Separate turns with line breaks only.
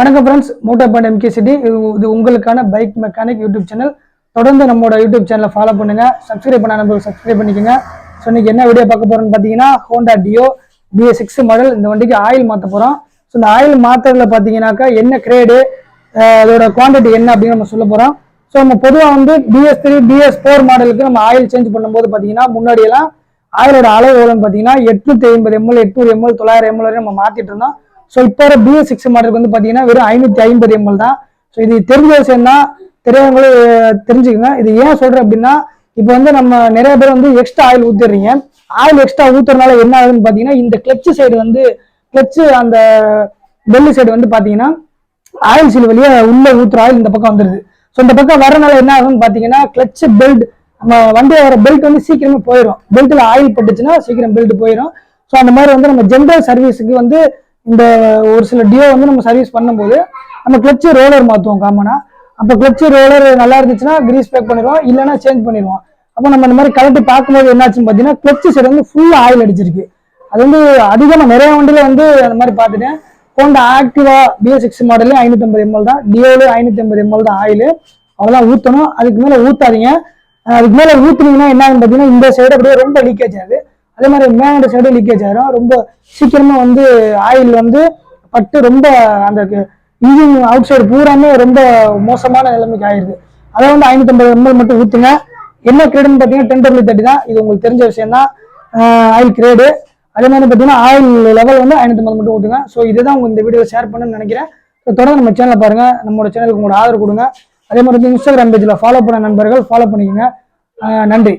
வணக்கம் friends motor point MK city இது உங்களுக்கான பைக் மெக்கானிக் யூடியூப் சேனல் தொடர்ந்து நம்மளோட யூடியூப் சேனலை ஃபாலோ பண்ணுங்க. சப்ஸ்கிரைப் பண்ண நம்பருக்கு சப்ஸ்கிரைப் பண்ணிக்கோங்க. ஸோ இன்னைக்கு என்ன வீடியோ பார்க்க போறோம்னு பார்த்தீங்கன்னா Honda Dio BS six model இந்த வண்டிக்கு ஆயில் மாற்ற போகிறோம் ஸோ இந்த ஆயில் மாற்றுறதுல பார்த்தீங்கன்னாக்கா என்ன கிரேடு அதோட குவான்டிட்டி என்ன அப்படின்னு நம்ம சொல்ல போகிறோம் ஸோ நம்ம பொதுவாக வந்து பிஎஸ் த்ரீ பிஎஸ் ஃபோர் மாடலுக்கு நம்ம ஆயில் சேஞ்ச் பண்ணும்போது பார்த்தீங்கன்னா முன்னாடியெல்லாம் ஆயிலோட அளவு எவ்வளோன்னு பார்த்தீங்கன்னா எட்நூத்தி ஐம்பது எம்எல் எட்நூறு எம்எல் தொள்ளாயிரம் எம்எல் வரை நம்ம மாற்றிட்டு இருந்தோம். ஸோ இப்போ வர பிஎஸ் சிக்ஸ் மாடலுக்கு வந்து பார்த்தீங்கன்னா வெறும் ஐநூத்தி ஐம்பது எம்எல் தான். ஸோ இது தெரிஞ்ச விஷயம் தான் தெரியாதவங்களும் தெரிஞ்சுக்கங்க. இது ஏன் சொல்றேன் அப்படின்னா இப்போ வந்து நம்ம நிறைய பேர் வந்து எக்ஸ்ட்ரா ஆயில் ஊத்திடுறீங்க ஆயில் எக்ஸ்ட்ரா ஊத்துறதுனால என்ன ஆகுதுன்னு பார்த்தீங்கன்னா இந்த கிளச்சு சைடு வந்து கிளச்சு அந்த பெல்லு சைடு வந்து பார்த்தீங்கன்னா ஆயில் சீல் வழியாக உள்ளே ஊத்துற ஆயில் இந்த பக்கம் வந்துருது. ஸோ இந்த பக்கம் வரனால என்ன ஆகுதுன்னு பார்த்தீங்கன்னா கிளச் பெல்ட் நம்ம வண்டியில் வர பெல்ட் வந்து சீக்கிரமே போயிடும் பெல்ட்டில் ஆயில் பட்டுச்சுன்னா சீக்கிரம் பெல்ட் போயிடும் ஸோ அந்த மாதிரி வந்து நம்ம ஜென்ரல் சர்வீஸுக்கு வந்து இந்த ஒரு சில டியோ வந்து நம்ம சர்வீஸ் பண்ணும்போது நம்ம கிளச்சு ரோலர் மாற்றுவோம் காமனாக அப்போ கிளச்சு ரோலர் நல்லா இருந்துச்சுன்னா கிரீஸ் பேக் பண்ணிடுவோம் இல்லைன்னா சேஞ்ச் பண்ணிடுவோம். அப்போ நம்ம இந்த மாதிரி கலட்டி பார்க்கும்போது என்னாச்சுன்னு பார்த்தீங்கன்னா கிளச்சு சைடு வந்து ஃபுல்லாக ஆயில் அடிச்சிருக்கு. அது வந்து அதிகமாக நிறைய வண்டியில் வந்து அந்த மாதிரி பார்த்துட்டேன். ஹோண்டா ஆக்டிவா பிஎஸ் சிக்ஸ் மாடலே ஐநூற்றம்பது எம்எல் தான். டியோலையும் ஐநூற்றம்பது எம்எல் தான் ஆயில் அவ்வளோதான் ஊற்றணும் அதுக்கு மேலே ஊற்றாதீங்க அதுக்கு மேலே ஊற்றுனீங்கன்னா என்ன ஆகுன்னு பார்த்தீங்கன்னா இந்த சைடு அப்படியே ரொம்ப லீக்கேஜ் ஆகுது. அதே மாதிரி மேனோட சைடு லீக்கேஜ் ஆயிரும். ரொம்ப சீக்கிரமா வந்து ஆயில் வந்து பட்டு ரொம்ப அந்த இன்ஜின் அவுட் சைடு பூராமே ரொம்ப மோசமான நிலைமைக்கு ஆயிடுது. அதை வந்து ஐநூற்றம்பது எம்எல் மட்டும் ஊற்றுங்க என்ன கிரேடுன்னு பார்த்தீங்கன்னா டென் டபிள்யூ தேர்ட்டி தான். இது உங்களுக்கு தெரிஞ்ச விஷயம் தான். ஆயில் கிரேடு அதே மாதிரி பார்த்தீங்கன்னா ஆயில் லெவல் வந்து ஐநூற்றம்பது மட்டும் ஊற்றுங்க ஸோ இதுதான் உங்க இந்த வீடியோ ஷேர் பண்ணுன்னு நினைக்கிறேன். ஸோ தொடர்ந்து நம்ம சேனலை பாருங்க. நம்மளோட சேனலுக்கு உங்களோட ஆதரவு கொடுங்க. அதே மாதிரி வந்து இன்ஸ்டாகிராம் பேஜில் ஃபாலோ பண்ண நண்பர்கள் ஃபாலோ பண்ணிக்கோங்க. நன்றி.